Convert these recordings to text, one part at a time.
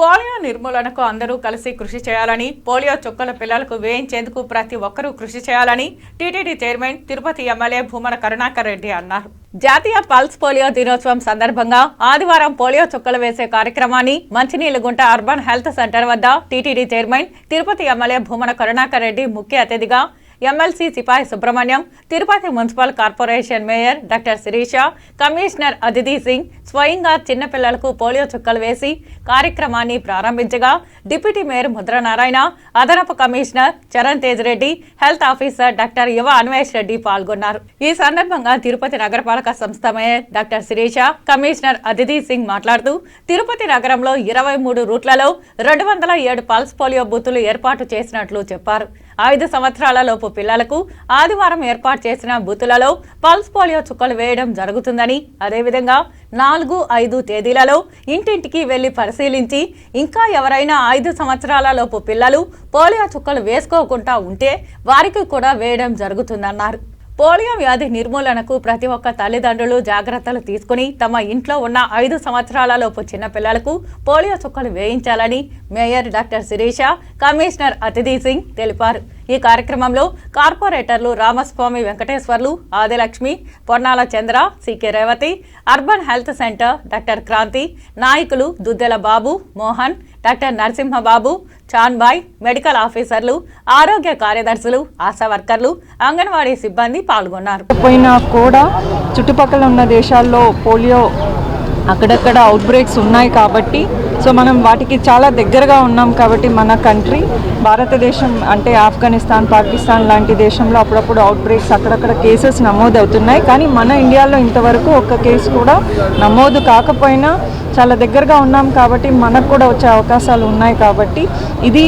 Polio నిర్మూలనకు అందరూ కలిసి కృషి చేయాలని పోలియో చుక్కల పిల్లలకు వేయించేందుకు ప్రతి ఒక్కరూ కృషి చేయాలని TTD chairman Tirupati MLA Bhumana Karunakar Reddy అన్నారు. జాతీయ పల్స్ పోలియో దినోత్సవం సందర్భంగా ఆదివారం పోలియో చుక్కలు వేసే కార్యక్రమాన్ని మంచినీళ్ళగుంట అర్బన్ హెల్త్ సెంటర్ వద్ద TTD chairman Tirupati MLA Bhumana Karunakar Reddy ముఖ్య అతిథిగా MLC Sipai Subrahmanyam Tirupati municipal corporation mayor doctor Sirisha commissioner Aditi Singh స్వయంగా చిన్నపిల్లలకు పోలియో చుక్కలు వేసి కార్యక్రమాన్ని ప్రారంభించగా డిప్యూటీ మేయర్ ముద్రనారాయణ అదనపు commissioner Charan Tej Reddy health officer doctor Yuva Anvesh Reddy పాల్గొన్నారు. ఈ సందర్భంగా తిరుపతి నగరపాలక సంస్థ mayor doctor Sirisha commissioner Aditi Singh మాట్లాడుతూ తిరుపతి నగరంలో ఇరవై మూడు రూట్లలో రెండు వందల ఏడు పల్స్ పోలియో బూతులు ఏర్పాటు చేసినట్లు చెప్పారు. ఐదు సంవత్సరాల లోపు పిల్లలకు ఆదివారం ఏర్పాటు చేసిన బూతులలో పల్స్ పోలియో చుక్కలు వేయడం జరుగుతుందని అదేవిధంగా నాలుగు ఐదు తేదీలలో ఇంటింటికి వెళ్ళి పరిశీలించి ఇంకా ఎవరైనా ఐదు సంవత్సరాలలోపు పిల్లలు పోలియో చుక్కలు వేసుకోకుండా ఉంటే వారికి కూడా వేయడం జరుగుతుందన్నారు. పోలియో వ్యాధి నిర్మూలనకు ప్రతి ఒక్క తల్లిదండ్రులు జాగ్రత్తలు తీసుకుని తమ ఇంట్లో ఉన్న ఐదు సంవత్సరాలలోపు చిన్నపిల్లలకు పోలియో చుక్కలు వేయించాలని mayor doctor Sirisha commissioner Athithi Singh తెలిపారు. ఈ కార్యక్రమంలో కార్పొరేటర్లు Ramaswamy Venkateswarlu Adilakshmi Ponnala Chandra CK Revathi urban health centre doctor Kranthi నాయకులు దుద్దెల బాబు మోహన్ డాక్టర్ నరసింహబాబు చాన్బాయ్ మెడికల్ ఆఫీసర్లు ఆరోగ్య కార్యదర్శులు ఆశా వర్కర్లు అంగన్వాడీ సిబ్బంది పాల్గొన్నారు. పోయినా కూడా చుట్టుపక్కల ఉన్న దేశాల్లో పోలియో అక్కడక్కడ అవుట్ బ్రేక్స్ ఉన్నాయి కాబట్టి సో మనం వాటికి చాలా దగ్గరగా ఉన్నాం కాబట్టి మన కంట్రీ భారతదేశం అంటే ఆఫ్ఘనిస్తాన్ పాకిస్తాన్ లాంటి దేశంలో అప్పుడప్పుడు అవుట్ బ్రేక్స్ అక్కడక్కడ కేసెస్ నమోదవుతున్నాయి. కానీ మన ఇండియాలో ఇంతవరకు ఒక్క కేసు కూడా నమోదు కాకపోయినా చాలా దగ్గరగా ఉన్నాం కాబట్టి మనకు కూడా వచ్చే అవకాశాలు ఉన్నాయి కాబట్టి ఇది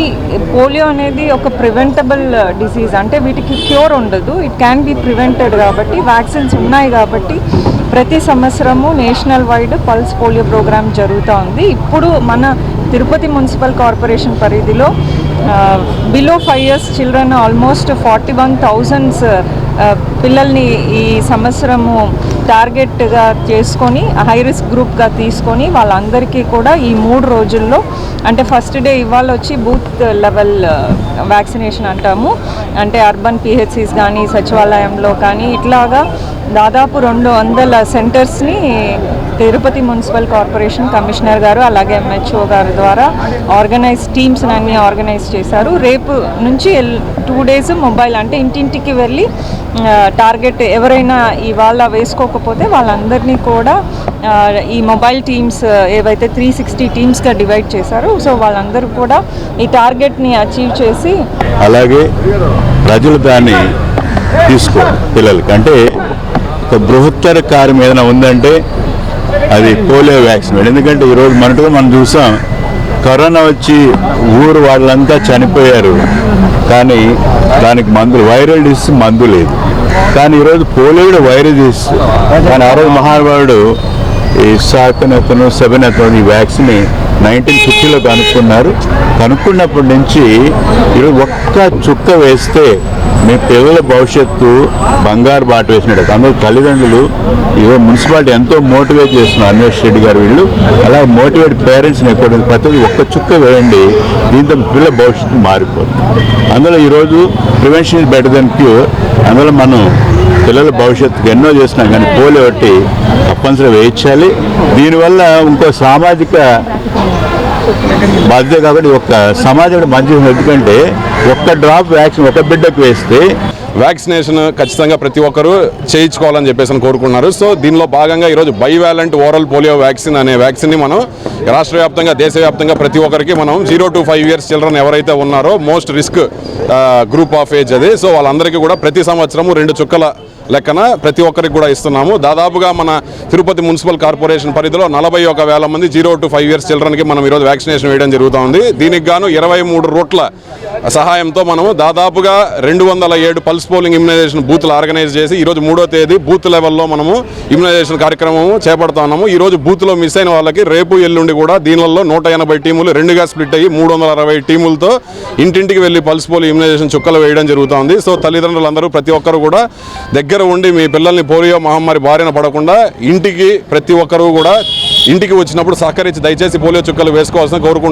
పోలియో అనేది ఒక ప్రివెంటబుల్ డిసీజ్ uh, అంటే వీటికి క్యూర్ ఉండదు. ఇట్ క్యాన్ బి ప్రివెంటెడ్ కాబట్టి వ్యాక్సిన్స్ ఉన్నాయి కాబట్టి ప్రతి సంవత్సరము national wide pulse polio programme జరుగుతూ ఉంది ఇప్పుడు మన తిరుపతి మున్సిపల్ కార్పొరేషన్ పరిధిలో below five years children almost forty one thousands పిల్లల్ని ఈ సంవత్సరము టార్గెట్గా చేసుకొని హై రిస్క్ గ్రూప్గా తీసుకొని వాళ్ళందరికీ కూడా ఈ మూడు రోజుల్లో అంటే ఫస్ట్ డే ఇవాళ వచ్చి బూత్ లెవెల్ వ్యాక్సినేషన్ అంటాము. అంటే అర్బన్ పిహెచ్సిస్ కానీ సచివాలయంలో కానీ ఇట్లాగా దాదాపు రెండు వందల సెంటర్స్ని తిరుపతి మున్సిపల్ కార్పొరేషన్ కమిషనర్ గారు అలాగే ఎంహెచ్ఓ గారి ద్వారా ఆర్గనైజ్ టీమ్స్ అన్ని ఆర్గనైజ్ చేశారు. రేపు నుంచి టూ డేస్ మొబైల్ అంటే ఇంటింటికి వెళ్ళి టార్గెట్ ఎవరైనా ఇవాళ వేసుకోకపోతే వాళ్ళందరినీ కూడా ఈ మొబైల్ టీమ్స్ ఏవైతే త్రీ సిక్స్టీ టీమ్స్గా డివైడ్ చేశారో సో వాళ్ళందరూ కూడా ఈ టార్గెట్ని అచీవ్ చేసి అలాగే ప్రజలు దాన్ని తీసుకో పిల్లలకి. అంటే ఒక బృహత్తర కార్యం ఏదైనా ఉందంటే అది పోలియో వ్యాక్సిన్. ఎందుకంటే ఈరోజు మనతో మనం చూసాం కరోనా వచ్చి ఊరు వాళ్ళంతా చనిపోయారు. కానీ దానికి మందులు వైరల్ డిసీజ్ మందు లేదు. కానీ ఈరోజు పోలియో కూడా వైరల్ డిసీజ్. కానీ ఆ రోజు మహానుభావుడు ఈ సాకన్ అతను సెవెన్ అతను ఈ వ్యాక్సిన్ నైన్టీన్ ఫిఫ్టీలో కనుక్కున్నారు. కనుక్కున్నప్పటి నుంచి ఈరోజు ఒక్క చుక్క వేస్తే మీ పిల్లల భవిష్యత్తు బంగారు బాట వేసినట్టు. అందరూ తల్లిదండ్రులు ఇవో మున్సిపాలిటీ ఎంతో మోటివేట్ చేస్తున్నారు. అన్వేష్ రెడ్డి గారు వీళ్ళు. అలా మోటివేట్ పేరెంట్స్ని ఎక్కువ ప్రతి ఒక్క చుక్క వేయండి. దీంతో పిల్లల భవిష్యత్తు మారిపోతుంది. అందులో ఈరోజు prevention is better than cure. అందులో మనం పిల్లల భవిష్యత్తుకి ఎన్నో చేస్తున్నాం. కానీ పోలియో ఒకటి తప్పనిసరిగా వేయించాలి. దీనివల్ల ఇంకో సామాజిక బాధ్యత కాబట్టి ఒక సమాజం మంచి ఎందుకంటే ఒక్క డ్రాప్ వ్యాక్సిన్ ఒక బిడ్డకు వేస్తే వ్యాక్సినేషన్ ఖచ్చితంగా ప్రతి ఒక్కరూ చేయించుకోవాలని చెప్పేసి అని కోరుకున్నారు సో దీనిలో భాగంగా ఈరోజు బైవాలెంట్ ఓరల్ పోలియో వ్యాక్సిన్ అనే వ్యాక్సిన్ని మనం రాష్ట్ర వ్యాప్తంగా దేశవ్యాప్తంగా ప్రతి ఒక్కరికి మనం zero to five years children ఎవరైతే ఉన్నారో most risk group of age అది. సో వాళ్ళందరికీ కూడా ప్రతి సంవత్సరము రెండు చుక్కల లెక్కన ప్రతి ఒక్కరికి కూడా ఇస్తున్నాము. దాదాపుగా మన తిరుపతి మున్సిపల్ కార్పొరేషన్ పరిధిలో నలభై ఒక వేల మంది జీరో టు ఫైవ్ ఇయర్స్ చిల్డ్రన్కి మనం ఈరోజు వ్యాక్సినేషన్ వేయడం జరుగుతుంది. దీనికి గాను ఇరవై మూడు రూట్ల సహాయంతో మనము దాదాపుగా రెండు వందల ఏడు పల్స్ పోలింగ్ ఇమ్యునైజేషన్ బూత్లు ఆర్గనైజ్ చేసి ఈరోజు మూడో తేదీ బూత్ లెవెల్లో మనము ఇమ్యునైజేషన్ కార్యక్రమం చేపడుతున్నాము ఈ రోజు బూత్లో మిస్ అయిన వాళ్ళకి రేపు ఎల్లుండి కూడా దీనిలో నూట ఎనభై టీములు రెండుగా స్ప్లిట్ అయ్యి మూడు వందల అరవై టీములతో ఇంటింటికి వెళ్ళి పల్స్ పోలింగ్ ఇమ్యునైజేషన్ చుక్కలు వేయడం జరుగుతుంది. సో తల్లిదండ్రులందరూ ప్రతి ఒక్కరు కూడా దగ్గర ఉండి మీ పిల్లల్ని పోలియో మహమ్మారి బారిన పడకుండా ఇంటికి ప్రతి ఒక్కరూ కూడా ఇంటికి వచ్చినప్పుడు సహకరించి దయచేసి పోలియో చుక్కలు వేసుకోవాల్సిన కోరుకుంటున్నాను.